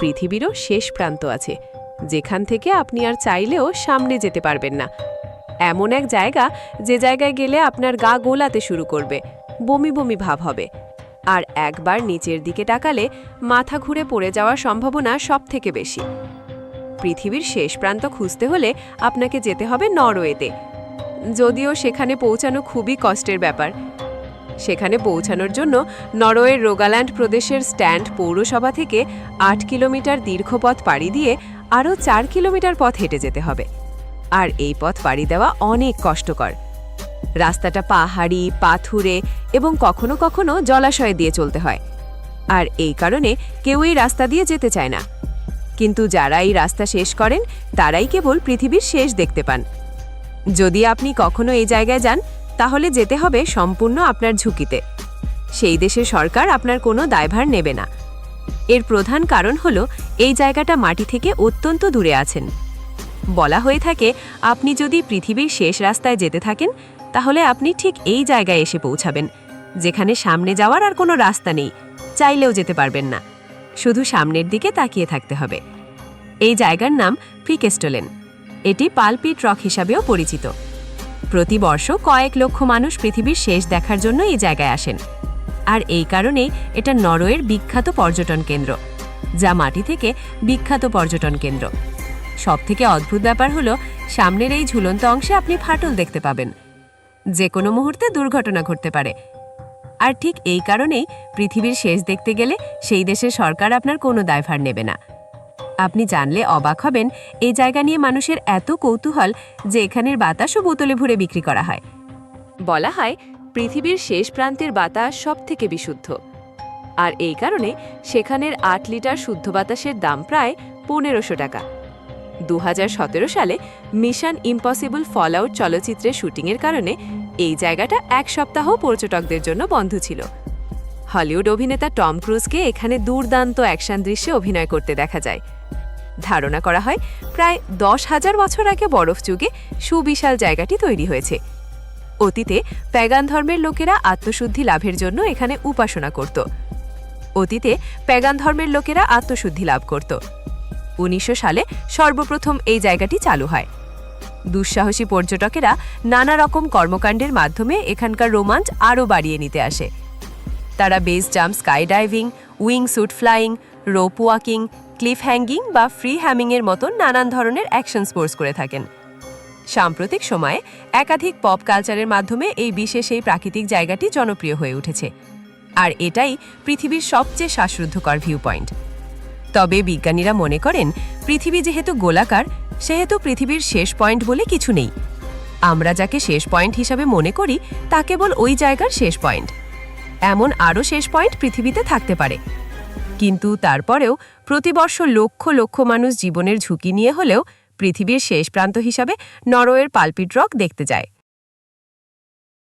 পৃথিবীরও শেষ প্রান্ত আছে, যেখান থেকে আপনি আর চাইলেও সামনে যেতে পারবেন না। এমন এক জায়গা, যে জায়গায় গেলে আপনার গা গোলাতে শুরু করবে, বমি বমি ভাব হবে। আর একবার নিচের দিকে তাকালে মাথা ঘুরে পড়ে যাওয়ার সম্ভাবনা সব থেকে বেশি। পৃথিবীর শেষ প্রান্ত খুঁজতে হলে আপনাকে যেতে হবে নরওয়েতে। যদিও সেখানে পৌঁছানো খুবই কষ্টের ব্যাপার সেখানে পৌঁছানোর জন্য নরওয়ের রোগাল্যান্ড প্রদেশের স্ট্যান্ড পৌরসভা থেকে আট কিলোমিটার দীর্ঘ পথ পাড়ি দিয়ে আরও চার কিলোমিটার পথ হেঁটে যেতে হবে। আর এই পথ পাড়ি দেওয়া অনেক কষ্টকর। রাস্তাটা পাহাড়ি, পাথুরে এবং কখনো কখনো জলাশয় দিয়ে চলতে হয়। আর এই কারণে কেউ এই রাস্তা দিয়ে যেতে চায় না। কিন্তু যারা এই রাস্তা শেষ করেন, তারাই কেবল পৃথিবীর শেষ দেখতে পান। যদি আপনি কখনো এই জায়গায় যান তাহলে যেতে হবে সম্পূর্ণ আপনার ঝুঁকিতে। সেই দেশের সরকার আপনার কোনো দায়ভার নেবে না। এর প্রধান কারণ হল, এই জায়গাটা মাটি থেকে অত্যন্ত দূরে আছেন। বলা হয়ে থাকে, আপনি যদি পৃথিবীর শেষ রাস্তায় যেতে থাকেন, তাহলে আপনি ঠিক এই জায়গায় এসে পৌঁছাবেন, যেখানে সামনে যাওয়ার আর কোনো রাস্তা নেই, চাইলেও যেতে পারবেন না। শুধু সামনের দিকে তাকিয়ে থাকতে হবে। এই জায়গার নাম প্রিকেস্টোলেন এটি পালপিট রক হিসাবেও পরিচিত। প্রতি বর্ষ কয়েক লক্ষ মানুষ পৃথিবীর শেষ দেখার জন্য এই জায়গায় আসেন। আর এই কারণেই এটা নরওয়ের বিখ্যাত পর্যটন কেন্দ্র, যা মাটি থেকে বিখ্যাত পর্যটন কেন্দ্র। সবথেকে অদ্ভুত ব্যাপার হলো, সামনের এই ঝুলন্ত অংশে আপনি ফাটল দেখতে পাবেন। যে কোনো মুহূর্তে দুর্ঘটনা ঘটতে পারে। আর ঠিক এই কারণেই পৃথিবীর শেষ দেখতে গেলে সেই দেশের সরকার আপনার কোনো দায়ভার নেবে না। আপনি জানলে অবাক হবেন, এই জায়গা নিয়ে মানুষের এত কৌতূহল যে এখানের বাতাসও বোতলে ভরে বিক্রি করা হয়। বলা হয়, পৃথিবীর শেষ প্রান্তের বাতাস সব থেকে বিশুদ্ধ। আর এই কারণে সেখানের আট লিটার শুদ্ধ বাতাসের দাম প্রায় পনেরোশো টাকা। দু হাজার সতেরো সালে মিশন ইম্পসিবল ফল আউট চলচ্চিত্রের শুটিংয়ের কারণে এই জায়গাটা এক সপ্তাহ পর্যটকদের জন্য বন্ধ ছিল। হলিউড অভিনেতা টম ক্রুজকে এখানে দুর্দান্ত অ্যাকশন দৃশ্যে অভিনয় করতে দেখা যায়। ধারণা করা হয়, প্রায় দশ হাজার বছর আগে বরফ যুগে সুবিশাল জায়গাটি তৈরি হয়েছে। অতীতে প্যাগান ধর্মের লোকেরা আত্মশুদ্ধি লাভের জন্য এখানে উপাসনা করত। অতীতে প্যাগান ধর্মের লোকেরা আত্মশুদ্ধি লাভ করত। উনিশশো সালে সর্বপ্রথম এই জায়গাটি চালু হয়। দুঃসাহসী পর্যটকেরা নানা রকম কর্মকাণ্ডের মাধ্যমে এখানকার রোমাঞ্চ আরও বাড়িয়ে নিতে আসে। তারা base jump, sky diving wing suit flying, rope walking cliff hanging বা ফ্রি হ্যামিংয়ের মতো নানান ধরনের অ্যাকশন স্পোর্টস করে থাকেন। সাম্প্রতিক সময়ে একাধিক পপ কালচারের মাধ্যমে এই বিশেষ এই প্রাকৃতিক জায়গাটি জনপ্রিয় হয়ে উঠেছে। আর এটাই পৃথিবীর সবচেয়ে শ্বাসরুদ্ধকর ভিউ পয়েন্ট তবে বিজ্ঞানীরা মনে করেন, পৃথিবী যেহেতু গোলাকার, সেহেতু পৃথিবীর শেষ পয়েন্ট বলে কিছু নেই। আমরা যাকে শেষ পয়েন্ট হিসাবে মনে করি, তা কেবল ওই জায়গার শেষ পয়েন্ট। এমন আরও শেষ পয়েন্ট পৃথিবীতে থাকতে পারে। কিন্তু তারপরেও প্রতিবর্ষ লক্ষ লক্ষ মানুষ জীবনের ঝুঁকি নিয়ে হলেও পৃথিবীর শেষ প্রান্ত হিসাবে নরওয়ের পালপিট রক দেখতে যায়।